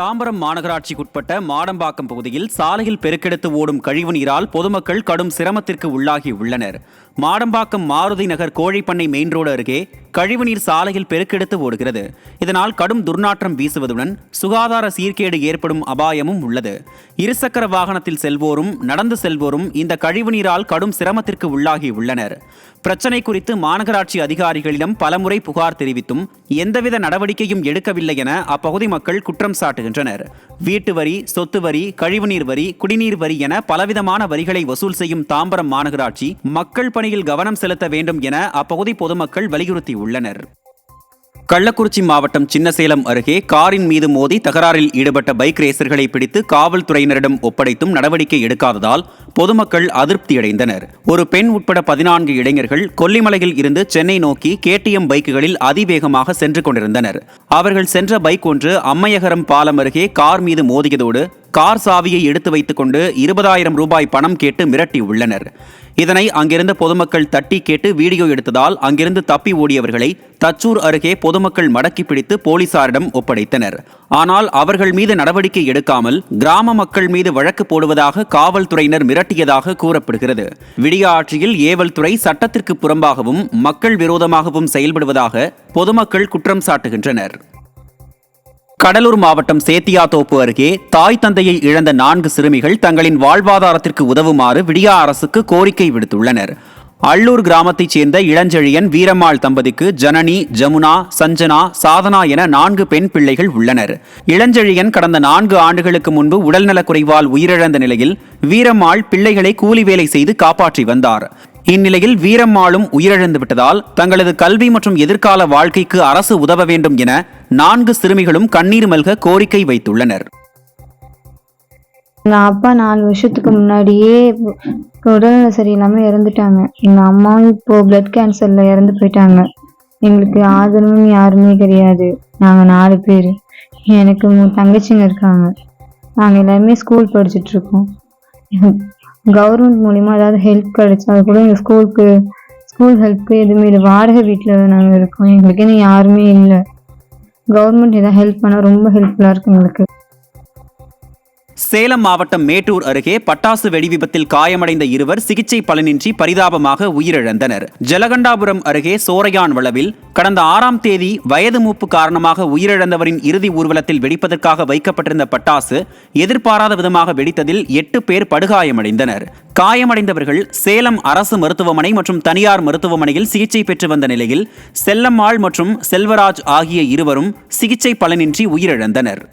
தாம்பரம் மாநகராட்சிக்குட்பட்ட மாடம்பாக்கம் பகுதியில் சாலையில் பெருக்கெடுத்து ஓடும் கழிவுநீரால் பொதுமக்கள் கடும் சிரமத்திற்கு உள்ளாகி உள்ளனர். மாடம்பாக்கம் மாருதி நகர் கோழிப்பண்ணை மெயின் ரோடு அருகே கழிவுநீர் சாலையில் பெருக்கெடுத்து ஓடுகிறது. இதனால் கடும் துர்நாற்றம் வீசுவதுடன் சுகாதார சீர்கேடு ஏற்படும் அபாயமும் உள்ளது. இருசக்கர வாகனத்தில் செல்வோரும் நடந்து செல்வோரும் இந்த கழிவுநீரால் கடும் சிரமத்திற்கு உள்ளாகி உள்ளனர். பிரச்சனை குறித்து மாநகராட்சி அதிகாரிகளிடம் பலமுறை புகார் தெரிவித்தும் எந்தவித நடவடிக்கையும் எடுக்கவில்லை என அப்பகுதி மக்கள் குற்றம் சாட்டுகின்றனர். வீட்டு வரி சொத்து வரி கழிவுநீர் வரி குடிநீர் வரி என பலவிதமான வரிகளை வசூல் செய்யும் தாம்பரம் மாநகராட்சி மக்கள் பணியில் கவனம் செலுத்த வேண்டும் என அப்பகுதி பொதுமக்கள் வலியுறுத்தியுள்ளனர். கள்ளக்குறிச்சி மாவட்டம் சின்னசேலம் அருகே காரின் மீது மோதி தகராறில் ஈடுபட்ட பைக் ரேசர்களை பிடித்து காவல்துறையினரிடம் ஒப்படைத்தும் நடவடிக்கை எடுக்காததால் பொதுமக்கள் அதிருப்தியடைந்தனர். ஒரு பெண் உட்பட பதினான்கு இளைஞர்கள் கொல்லிமலையில் இருந்து சென்னை நோக்கி கேடிஎம் பைக்குகளில் அதிவேகமாக சென்று கொண்டிருந்தனர். அவர்கள் சென்ற பைக் ஒன்று அம்மையகரம் பாலம் அருகே கார் மீது மோதியதோடு கார் சாவியை எடுத்து வைத்துக்கொண்டு இருபதாயிரம் ரூபாய் பணம் கேட்டு மிரட்டி உள்ளனர். இதனை அங்கிருந்த பொதுமக்கள் தட்டி கேட்டு வீடியோ எடுத்ததால் அங்கிருந்து தப்பி ஓடியவர்களை தச்சூர் அருகே பொதுமக்கள் மடக்கி பிடித்து போலீசாரிடம் ஒப்படைத்தனர். ஆனால் அவர்கள் மீது நடவடிக்கை எடுக்காமல் கிராம மக்கள் மீது வழக்கு போடுவதாக காவல்துறையினர் மிரட்டியதாக கூறப்படுகிறது. விடிய ஆட்சியில் ஏவல் துறை சட்டத்திற்கு புறம்பாகவும் மக்கள் விரோதமாகவும் செயல்படுவதாக பொதுமக்கள் குற்றம் சாட்டுகின்றனர். கடலூர் மாவட்டம் சேத்தியாத்தோப்பு அருகே தாய் தந்தையை இழந்த நான்கு சிறுமிகள் தங்களின் வாழ்வாதாரத்திற்கு உதவுமாறு விடியா அரசுக்கு கோரிக்கை விடுத்துள்ளனர். அள்ளூர் கிராமத்தைச் சேர்ந்த இளஞ்செழியன் வீரம்மாள் தம்பதிக்கு ஜனனி ஜமுனா சஞ்சனா சாதனா என நான்கு பெண் பிள்ளைகள் உள்ளனர். இளஞ்செழியன் கடந்த நான்கு ஆண்டுகளுக்கு முன்பு உடல்நலக் குறைவால் உயிரிழந்த நிலையில் வீரம்மாள் பிள்ளைகளை கூலி வேலை செய்து காப்பாற்றி வந்தார். இந்நிலையில் வீரம்மாளும் உயிரிழந்து விட்டதால் தங்களது கல்வி மற்றும் எதிர்கால வாழ்க்கைக்கு அரசு உதவ வேண்டும் என நான்கு சிறுமிகளும் கண்ணீர் மல்க கோரிக்கை வைத்துள்ளனர். எங்க அப்பா நாலு வருஷத்துக்கு முன்னாடியே உடல்நிலை சரியில்லாமல் இறந்துட்டாங்க. எங்க அம்மாவும் இப்போ பிளட் கேன்சர்ல இறந்து போயிட்டாங்க. எங்களுக்கு ஆதரவும் யாருமே கிடையாது. நாங்க நாலு பேர். எனக்கு தங்கச்சிங்க இருக்காங்க. நாங்க எல்லாருமே ஸ்கூல் படிச்சுட்டு இருக்கோம். கவர்மெண்ட் மூலிமா ஏதாவது ஹெல்ப் கிடைச்சா கூட எங்கள் ஸ்கூலுக்கு ஸ்கூல் ஹெல்ப்க்கு எதுவுமே இல்லை. வாடகை வீட்டில் நாங்கள் இருக்கோம். எங்களுக்கு இன்னும் யாருமே இல்லை. கவர்மெண்ட் எதாவது ஹெல்ப் பண்ணால் ரொம்ப ஹெல்ப்ஃபுல்லாக இருக்குது எங்களுக்கு. சேலம் மாவட்டம் மேட்டூர் அருகே பட்டாசு வெடி விபத்தில் காயமடைந்த இருவர் சிகிச்சை பலனின்றி பரிதாபமாக உயிரிழந்தனர். ஜலகண்டாபுரம் அருகே சோரையான் வளவில் கடந்த ஆறாம் தேதி வயது மூப்பு காரணமாக உயிரிழந்தவரின் இறுதி ஊர்வலத்தில் வெடிப்பதற்காக வைக்கப்பட்டிருந்த பட்டாசு எதிர்பாராத விதமாக வெடித்ததில் எட்டு பேர் படுகாயமடைந்தனர். காயமடைந்தவர்கள் சேலம் அரசு மருத்துவமனை மற்றும் தனியார் மருத்துவமனையில் சிகிச்சை பெற்று வந்த நிலையில் செல்லம்மாள் மற்றும் செல்வராஜ் ஆகிய இருவரும் சிகிச்சை பலனின்றி உயிரிழந்தனர்.